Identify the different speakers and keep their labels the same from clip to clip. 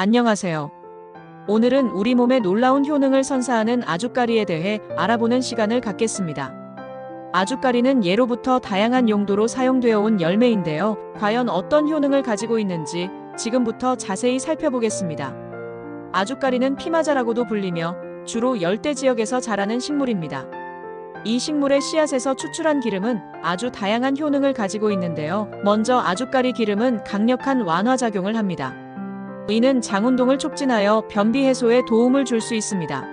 Speaker 1: 안녕하세요. 오늘은 우리 몸에 놀라운 효능을 선사하는 아주까리에 대해 알아보는 시간을 갖겠습니다. 아주까리는 예로부터 다양한 용도로 사용되어 온 열매인데요. 과연 어떤 효능을 가지고 있는지 지금부터 자세히 살펴보겠습니다. 아주까리는 피마자라고도 불리며 주로 열대 지역에서 자라는 식물입니다. 이 식물의 씨앗에서 추출한 기름은 아주 다양한 효능을 가지고 있는데요. 먼저 아주까리 기름은 강력한 완화 작용을 합니다. 이는 장운동을 촉진하여 변비 해소에 도움을 줄 수 있습니다.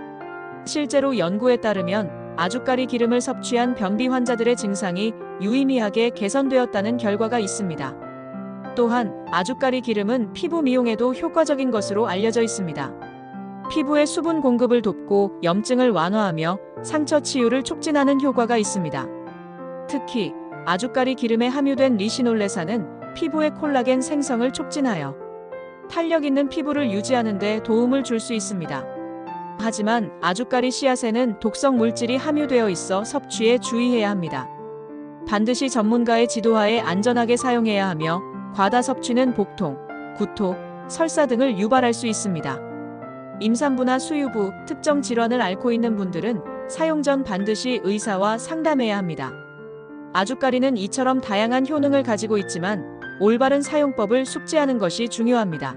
Speaker 1: 실제로 연구에 따르면 아주까리 기름을 섭취한 변비 환자들의 증상이 유의미하게 개선되었다는 결과가 있습니다. 또한 아주까리 기름은 피부 미용에도 효과적인 것으로 알려져 있습니다. 피부의 수분 공급을 돕고 염증을 완화하며 상처 치유를 촉진하는 효과가 있습니다. 특히 아주까리 기름에 함유된 리시놀레산은 피부의 콜라겐 생성을 촉진하여 탄력 있는 피부를 유지하는 데 도움을 줄 수 있습니다. 하지만 아주까리 씨앗에는 독성 물질이 함유되어 있어 섭취에 주의해야 합니다. 반드시 전문가의 지도하에 안전하게 사용해야 하며 과다 섭취는 복통, 구토, 설사 등을 유발할 수 있습니다. 임산부나 수유부, 특정 질환을 앓고 있는 분들은 사용 전 반드시 의사와 상담해야 합니다. 아주까리는 이처럼 다양한 효능을 가지고 있지만 올바른 사용법을 숙지하는 것이 중요합니다.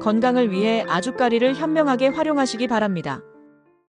Speaker 1: 건강을 위해 아주까리를 현명하게 활용하시기 바랍니다.